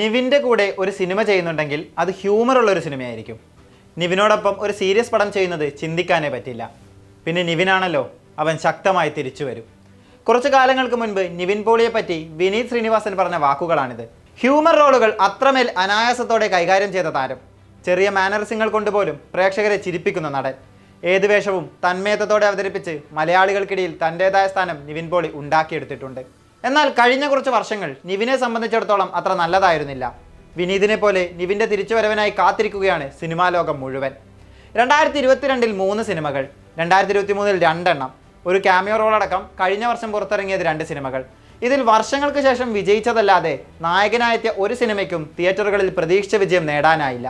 നിവിന്റെ കൂടെ ഒരു സിനിമ ചെയ്യുന്നുണ്ടെങ്കിൽ അത് ഹ്യൂമറുള്ള ഒരു സിനിമയായിരിക്കും. നിവിനോടൊപ്പം ഒരു സീരിയസ് പടം ചെയ്യുന്നത് ചിന്തിക്കാനേ പറ്റില്ല. പിന്നെ നിവിനാണല്ലോ അവൻ ശക്തമായി തിരിച്ചു വരും. കുറച്ചു കാലങ്ങൾക്ക് മുൻപ് നിവിൻ പോളിയെ പറ്റി വിനീത് ശ്രീനിവാസൻ പറഞ്ഞ വാക്കുകളാണിത്. ഹ്യൂമർ റോളുകൾ അത്രമേൽ അനായാസത്തോടെ കൈകാര്യം ചെയ്ത താരം. ചെറിയ മാനറിസങ്ങൾ കൊണ്ടുപോലും പ്രേക്ഷകരെ ചിരിപ്പിക്കുന്ന നടൻ. ഏത് വേഷവും തന്മയത്തോടെ അവതരിപ്പിച്ച് മലയാളികൾക്കിടയിൽ തന്റെതായ സ്ഥാനം നിവിൻ പോളി ഉണ്ടാക്കിയെടുത്തിട്ടുണ്ട്. എന്നാൽ കഴിഞ്ഞ കുറച്ച് വർഷങ്ങൾ നിവിനെ സംബന്ധിച്ചിടത്തോളം അത്ര നല്ലതായിരുന്നില്ല. വിനീതിനെ പോലെ നിവിന്റെ തിരിച്ചുവരവനായി കാത്തിരിക്കുകയാണ് സിനിമാ ലോകം മുഴുവൻ. രണ്ടായിരത്തി ഇരുപത്തിരണ്ടിൽ മൂന്ന് സിനിമകൾ രണ്ടായിരത്തി ഇരുപത്തി മൂന്നിൽ രണ്ടെണ്ണം ഒരു ക്യാമിയോ റോളടക്കം കഴിഞ്ഞ വർഷം പുറത്തിറങ്ങിയത് രണ്ട് സിനിമകൾ. ഇതിൽ വർഷങ്ങൾക്ക് ശേഷം വിജയിച്ചതല്ലാതെ നായകനായെത്തിയ ഒരു സിനിമയ്ക്കും തിയേറ്ററുകളിൽ പ്രതീക്ഷിച്ച വിജയം നേടാനായില്ല.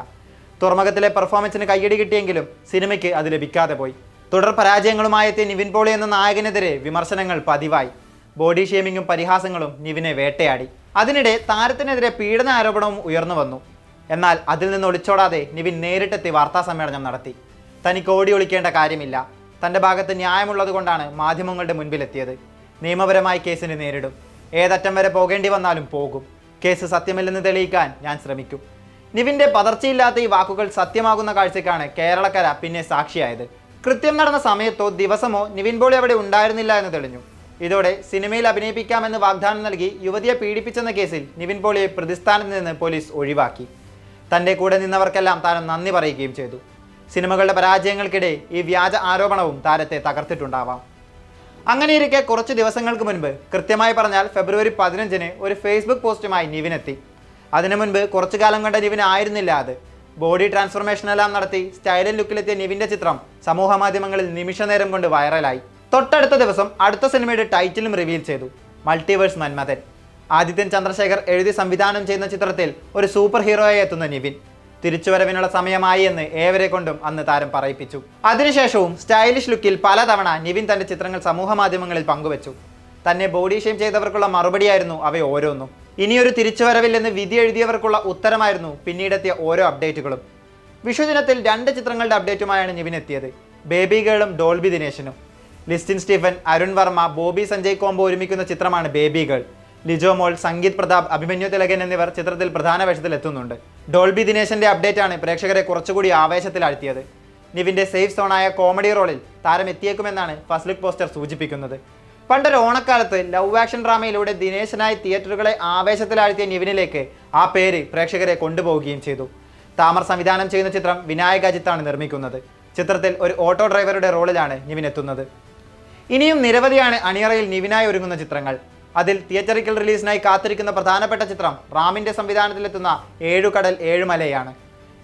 തുറമുഖത്തിലെ പെർഫോമൻസിന് കയ്യടി കിട്ടിയെങ്കിലും സിനിമയ്ക്ക് അത് ലഭിക്കാതെ പോയി. തുടർ പരാജയങ്ങളുമായെത്തിയ നിവിൻ പോളി എന്ന നായകനെതിരെ വിമർശനങ്ങൾ പതിവായി. ബോഡി ഷേമിങ്ങും പരിഹാസങ്ങളും നിവിനെ വേട്ടയാടി. അതിനിടെ താരത്തിനെതിരെ പീഡന ആരോപണവും ഉയർന്നു വന്നു. എന്നാൽ അതിൽ നിന്ന് ഒളിച്ചോടാതെ നിവിൻ നേരിട്ടെത്തി വാർത്താ സമ്മേളനം നടത്തി. തനിക്ക് ഓടി ഒളിക്കേണ്ട കാര്യമില്ല. തന്റെ ഭാഗത്ത് ന്യായമുള്ളതുകൊണ്ടാണ് മാധ്യമങ്ങളുടെ മുൻപിലെത്തിയത്. നിയമപരമായി കേസിന് നേരിടും. ഏതറ്റം വരെ പോകേണ്ടി വന്നാലും പോകും. കേസ് സത്യമല്ലെന്ന് തെളിയിക്കാൻ ഞാൻ ശ്രമിക്കും. നിവിന്റെ പതർച്ചയില്ലാത്ത ഈ വാക്കുകൾ സത്യമാകുന്ന കാഴ്ചയ്ക്കാണ് കേരളക്കര പിന്നെ സാക്ഷിയായത്. കൃത്യം നടന്ന സമയത്തോ ദിവസമോ നിവിൻ പോളി അവിടെ ഉണ്ടായിരുന്നില്ല എന്ന് തെളിഞ്ഞു. ഇതോടെ സിനിമയിൽ അഭിനയിപ്പിക്കാമെന്ന് വാഗ്ദാനം നൽകി യുവതിയെ പീഡിപ്പിച്ചെന്ന കേസിൽ നിവിൻ പോളിയെ പ്രതിസ്ഥാനത്ത് നിന്ന് പോലീസ് ഒഴിവാക്കി. തന്റെ കൂടെ നിന്നവർക്കെല്ലാം താരം നന്ദി പറയുകയും ചെയ്തു. സിനിമകളുടെ പരാജയങ്ങൾക്കിടെ ഈ വ്യാജ ആരോപണവും താരത്തെ തകർത്തിട്ടുണ്ടാവാം. അങ്ങനെയിരിക്കെ കുറച്ച് ദിവസങ്ങൾക്ക് മുൻപ് കൃത്യമായി പറഞ്ഞാൽ ഫെബ്രുവരി പതിനഞ്ചിന് ഒരു ഫേസ്ബുക്ക് പോസ്റ്റുമായി നിവിൻ എത്തി അതിനു മുൻപ് കുറച്ചു കാലം കണ്ട നിവിൻ ആയിരുന്നില്ല അത്. ബോഡി ട്രാൻസ്ഫോർമേഷനെല്ലാം നടത്തി സ്റ്റൈലൻ ലുക്കിലെത്തിയ നിവിന്റെ ചിത്രം സമൂഹമാധ്യമങ്ങളിൽ നിമിഷനേരം കൊണ്ട് വൈറലായി. തൊട്ടടുത്ത ദിവസം അടുത്ത സിനിമയുടെ ടൈറ്റിലും റിവീൽ ചെയ്തു. മൾട്ടിവേഴ്സ് മന്മഥൻ. ആദിത്യൻ ചന്ദ്രശേഖർ എഴുതി സംവിധാനം ചെയ്യുന്ന ചിത്രത്തിൽ ഒരു സൂപ്പർ ഹീറോയായി എത്തുന്ന നിവിൻ. തിരിച്ചുവരവിനുള്ള സമയമായി എന്ന് ഏവരെ കൊണ്ടും അന്ന് താരം പറയിപ്പിച്ചു. അതിനുശേഷവും സ്റ്റൈലിഷ് ലുക്കിൽ പലതവണ നിവിൻ തന്റെ ചിത്രങ്ങൾ സമൂഹ മാധ്യമങ്ങളിൽ പങ്കുവച്ചു. തന്നെ ബോഡി ഷെയിം ചെയ്തവർക്കുള്ള മറുപടിയായിരുന്നു അവ ഓരോന്നും. ഇനിയൊരു തിരിച്ചുവരവില്ലെന്ന് വിധി എഴുതിയവർക്കുള്ള ഉത്തരമായിരുന്നു പിന്നീടെത്തിയ ഓരോ അപ്ഡേറ്റുകളും വിഷുദിനത്തിൽ രണ്ട് ചിത്രങ്ങളുടെ അപ്ഡേറ്റുമായാണ് നിവിൻ എത്തിയത്. ബേബി ഗേളും ഡോൾബി ദിനേശനും. ലിസ്റ്റിൻ സ്റ്റീഫൻ അരുൺ വർമ്മ ബോബി സഞ്ജയ് കോംബോ ഒരുമിക്കുന്ന ചിത്രമാണ് ബേബി ഗേൾ ലിജോ മോൾ സംഗീത് പ്രതാപ് അഭിമന്യു തിലകൻ എന്നിവർ ചിത്രത്തിൽ പ്രധാന വേഷത്തിൽ എത്തുന്നുണ്ട്. ഡോൾബി ദിനേശന്റെ അപ്ഡേറ്റ് ആണ് പ്രേക്ഷകരെ കുറച്ചുകൂടി ആവേശത്തിലാഴ്ത്തിയത്. നിവിന്റെ സേഫ് സോണായ കോമഡി റോളിൽ താരം എത്തിയേക്കുമെന്നാണ് ഫസ്റ്റ് ലുക്ക് പോസ്റ്റർ സൂചിപ്പിക്കുന്നത്. പണ്ടൊരു ഓണക്കാലത്ത് ലവ് ആക്ഷൻ ഡ്രാമയിലൂടെ ദിനേശനായി തിയേറ്ററുകളെ ആവേശത്തിലാഴ്ത്തിയ നിവിനിലേക്ക് ആ പേര് പ്രേക്ഷകരെ കൊണ്ടുപോവുകയും ചെയ്തു. താമർ സംവിധാനം ചെയ്യുന്ന ചിത്രം വിനായക അജിത്താണ് നിർമ്മിക്കുന്നത്. ചിത്രത്തിൽ ഒരു ഓട്ടോ ഡ്രൈവറുടെ റോളിലാണ് നിവിൻ എത്തുന്നത്. ഇനിയും നിരവധിയാണ് അണിയറയിൽ നിവിനായി ഒരുങ്ങുന്ന ചിത്രങ്ങൾ. അതിൽ തിയേറ്ററിക്കൽ റിലീസിനായി കാത്തിരിക്കുന്ന പ്രധാനപ്പെട്ട ചിത്രം റാമിന്റെ സംവിധാനത്തിലെത്തുന്ന ഏഴുകടൽ ഏഴുമലയാണ്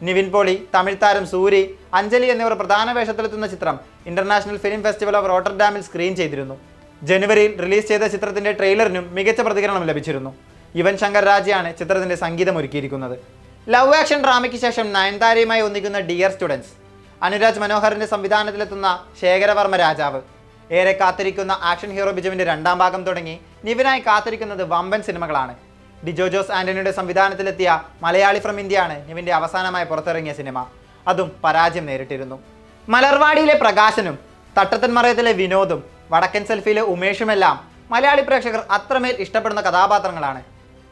നിവിൻ പോളി തമിഴ് താരം സൂരി അഞ്ജലി എന്നിവർ പ്രധാന വേഷത്തിലെത്തുന്ന ചിത്രം ഇന്റർനാഷണൽ ഫിലിം ഫെസ്റ്റിവൽ ഓഫ് റോട്ടർഡാമിൽ സ്ക്രീൻ ചെയ്തിരുന്നു. ജനുവരിയിൽ റിലീസ് ചെയ്ത ചിത്രത്തിന്റെ ട്രെയിലറിനും മികച്ച പ്രതികരണം ലഭിച്ചിരുന്നു. യുവൻ ശങ്കർ രാജയാണ് ചിത്രത്തിന്റെ സംഗീതം ഒരുക്കിയിരിക്കുന്നത്. ലവ് ആക്ഷൻ ഡ്രാമയ്ക്ക് ശേഷം നയൻതാരയുമായി ഒന്നിക്കുന്ന ഡിയർ സ്റ്റുഡൻസ്. അനുരാജ് മനോഹറിന്റെ സംവിധാനത്തിലെത്തുന്ന ശേഖരവർമ്മ രാജാവ്. ഏറെ കാത്തിരിക്കുന്ന ആക്ഷൻ ഹീറോ ബിജുവിന്റെ രണ്ടാം ഭാഗം തുടങ്ങി നിവിനായി കാത്തിരിക്കുന്നത് വമ്പൻ സിനിമകളാണ്. ഡിജോ ജോസ് ആന്റണിയുടെ സംവിധാനത്തിലെത്തിയ മലയാളി ഫ്രം ഇന്ത്യയാണ് നിവിന്റെ അവസാനമായി പുറത്തിറങ്ങിയ സിനിമ. അതും പരാജയം നേരിട്ടിരുന്നു. മലർവാടിയിലെ പ്രകാശനും തട്ടത്തൻ മറയത്തിലെ വിനോദും വടക്കൻ സെൽഫിയിലെ ഉമേഷുമെല്ലാം മലയാളി പ്രേക്ഷകർ അത്രമേൽ ഇഷ്ടപ്പെടുന്ന കഥാപാത്രങ്ങളാണ്.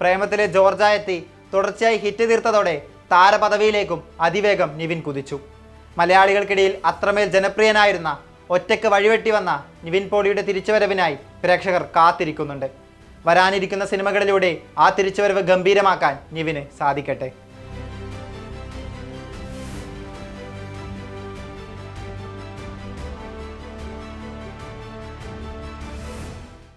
പ്രേമത്തിലെ ജോർജ എത്തി തുടർച്ചയായി ഹിറ്റ് തീർത്തതോടെ താരപദവിയിലേക്കും അതിവേഗം നിവിൻ കുതിച്ചു. മലയാളികൾക്കിടയിൽ അത്രമേൽ ജനപ്രിയനായിരുന്ന ഒറ്റയ്ക്ക് വഴിവെട്ടി വന്ന നിവിൻ പോളിയുടെ തിരിച്ചുവരവിനായി പ്രേക്ഷകർ കാത്തിരിക്കുന്നുണ്ട്. വരാനിരിക്കുന്ന സിനിമകളിലൂടെ ആ തിരിച്ചുവരവ് ഗംഭീരമാക്കാൻ നിവിന് സാധിക്കട്ടെ.